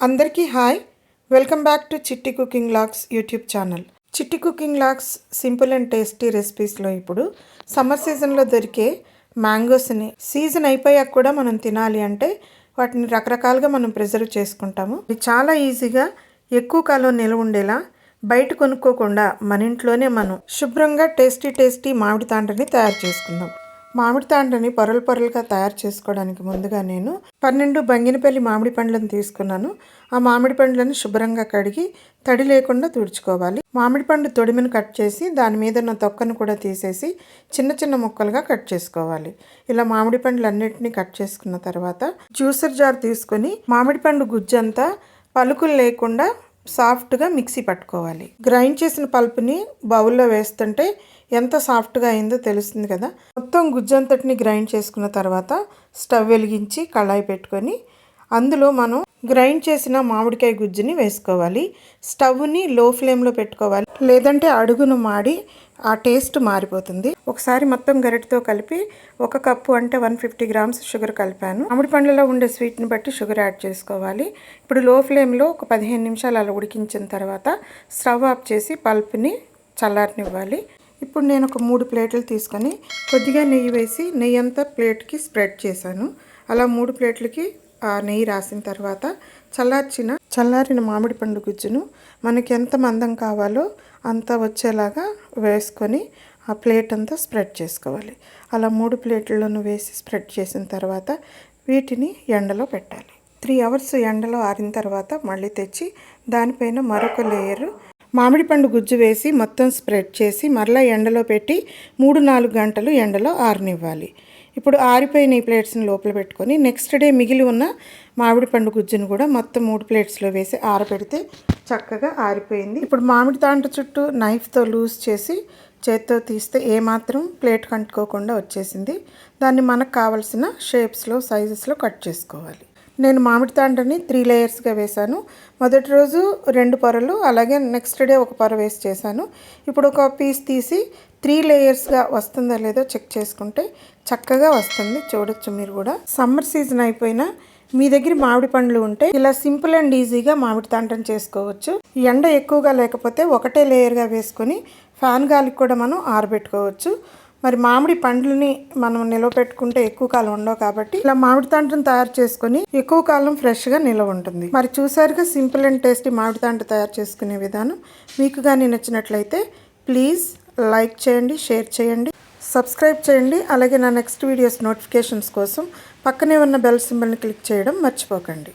అందరికీ hi. Welcome back to Chitti cooking locks YouTube channel. Chitti cooking locks simple and tasty రెసిపీస్లో ఇప్పుడు summer సీజన్లో దొరికే మ్యాంగోస్ని season అయిపోయాక కూడా మనం తినాలి అంటే వాటిని రకరకాలుగా మనం ప్రిజర్వ్ చేసుకుంటాము. ఇది చాలా ఈజీగా ఎక్కువ కాలం నిల్వ ఉండేలా బయట కొనుక్కోకుండా మన ఇంట్లోనే మనం శుభ్రంగా టేస్టీ టేస్టీ మామిడి తాండ్రని తయారు చేసుకుందాం. మామిడి తాండ్రని పొరలు పొరలుగా తయారు చేసుకోవడానికి ముందుగా నేను పన్నెండు బంగినపల్లి మామిడి పండ్లను తీసుకున్నాను. ఆ మామిడి పండ్లను శుభ్రంగా కడిగి తడి లేకుండా తుడుచుకోవాలి. మామిడి పండు తొడిమిని కట్ చేసి దాని మీద ఉన్న తొక్కను కూడా తీసేసి చిన్న చిన్న ముక్కలుగా కట్ చేసుకోవాలి. ఇలా మామిడి పండ్లు కట్ చేసుకున్న తర్వాత జ్యూసర్ జార్ తీసుకొని మామిడి పండు గుజ్జంతా పలుకులు లేకుండా సాఫ్ట్గా మిక్సీ పట్టుకోవాలి. గ్రైండ్ చేసిన పల్పుని బౌల్లో వేస్తుంటే ఎంత సాఫ్ట్గా అయిందో తెలుస్తుంది కదా. మొత్తం గుజ్జంతటిని గ్రైండ్ చేసుకున్న తర్వాత స్టవ్ వెలిగించి కళాయి పెట్టుకొని అందులో మనం గ్రైండ్ చేసిన మామిడికాయ గుజ్జుని వేసుకోవాలి. స్టవ్ని లో ఫ్లేమ్లో పెట్టుకోవాలి. లేదంటే అడుగును మాడి ఆ టేస్ట్ మారిపోతుంది. ఒకసారి మొత్తం గరిటతో కలిపి ఒక కప్పు అంటే వన్ ఫిఫ్టీ గ్రామ్స్ షుగర్ కలిపాను. మామిడి పండ్లలో ఉండే స్వీట్ని బట్టి షుగర్ యాడ్ చేసుకోవాలి. ఇప్పుడు లో ఫ్లేమ్లో ఒక పదిహేను నిమిషాలు అలా ఉడికించిన తర్వాత స్టవ్ ఆఫ్ చేసి పల్ప్ని చల్లారనివ్వాలి. ఇప్పుడు నేను ఒక మూడు ప్లేట్లు తీసుకొని కొద్దిగా నెయ్యి వేసి నెయ్యి అంతా ప్లేట్కి స్ప్రెడ్ చేశాను. అలా మూడు ప్లేట్లకి నెయ్యి రాసిన తర్వాత చల్లార్చిన చల్లారిన మామిడి పండు గుజ్జును మనకి ఎంత మందం కావాలో అంత వచ్చేలాగా వేసుకొని ఆ ప్లేట్ అంతా స్ప్రెడ్ చేసుకోవాలి. అలా మూడు ప్లేట్లను వేసి స్ప్రెడ్ చేసిన తర్వాత వీటిని ఎండలో పెట్టాలి. త్రీ అవర్స్ ఎండలో ఆరిన తర్వాత మళ్ళీ తెచ్చి దానిపైన మరొక లేయరు మామిడి పండు గుజ్జు వేసి మొత్తం స్ప్రెడ్ చేసి మరలా ఎండలో పెట్టి మూడు నాలుగు గంటలు ఎండలో ఆరనివ్వాలి. ఇప్పుడు ఆరిపోయిన ఈ ప్లేట్స్ని లోపల పెట్టుకొని నెక్స్ట్ డే మిగిలి ఉన్న మామిడి పండు గుజ్జును కూడా మొత్తం మూడు ప్లేట్స్లో వేసి ఆరబెడితే చక్కగా ఆరిపోయింది. ఇప్పుడు మామిడి తాంట చుట్టూ నైఫ్తో లూజ్ చేసి చేత్తో తీస్తే ఏమాత్రం ప్లేట్ కంటుకోకుండా వచ్చేసింది. దాన్ని మనకు కావలసిన షేప్స్లో సైజెస్లో కట్ చేసుకోవాలి. నేను మామిడి తాండని త్రీ లేయర్స్గా వేశాను. మొదటి రోజు రెండు పొరలు అలాగే నెక్స్ట్ డే ఒక పొర వేసి చేశాను. ఇప్పుడు ఒక పీస్ తీసి త్రీ లేయర్స్గా వస్తుందో లేదో చెక్ చేసుకుంటే చక్కగా వస్తుంది. చూడొచ్చు మీరు కూడా. సమ్మర్ సీజన్ అయిపోయినా మీ దగ్గర మామిడి పండ్లు ఉంటే ఇలా సింపుల్ అండ్ ఈజీగా మామిడి తాంటం చేసుకోవచ్చు. ఎండ ఎక్కువగా లేకపోతే ఒకటే లేయర్గా వేసుకొని ఫ్యాన్ గాలికి కూడా మనం ఆరబెట్టుకోవచ్చు. మరి మామిడి పండ్లని మనం నిల్వ పెట్టుకుంటే ఎక్కువ కాలం ఉండవు కాబట్టి ఇలా మామిడి తాండ్రం తయారు చేసుకుని ఎక్కువ కాలం ఫ్రెష్గా నిల్వ ఉంటుంది. మరి చూసారుగా సింపుల్ అండ్ టేస్టీ మామిడి తాండ్ర తయారు చేసుకునే విధానం. మీకు కానీ నచ్చినట్లయితే ప్లీజ్ లైక్ చేయండి షేర్ చేయండి సబ్స్క్రైబ్ చేయండి. అలాగే నా నెక్స్ట్ వీడియోస్ నోటిఫికేషన్స్ కోసం పక్కనే ఉన్న బెల్ సింబల్ని క్లిక్ చేయడం మర్చిపోకండి.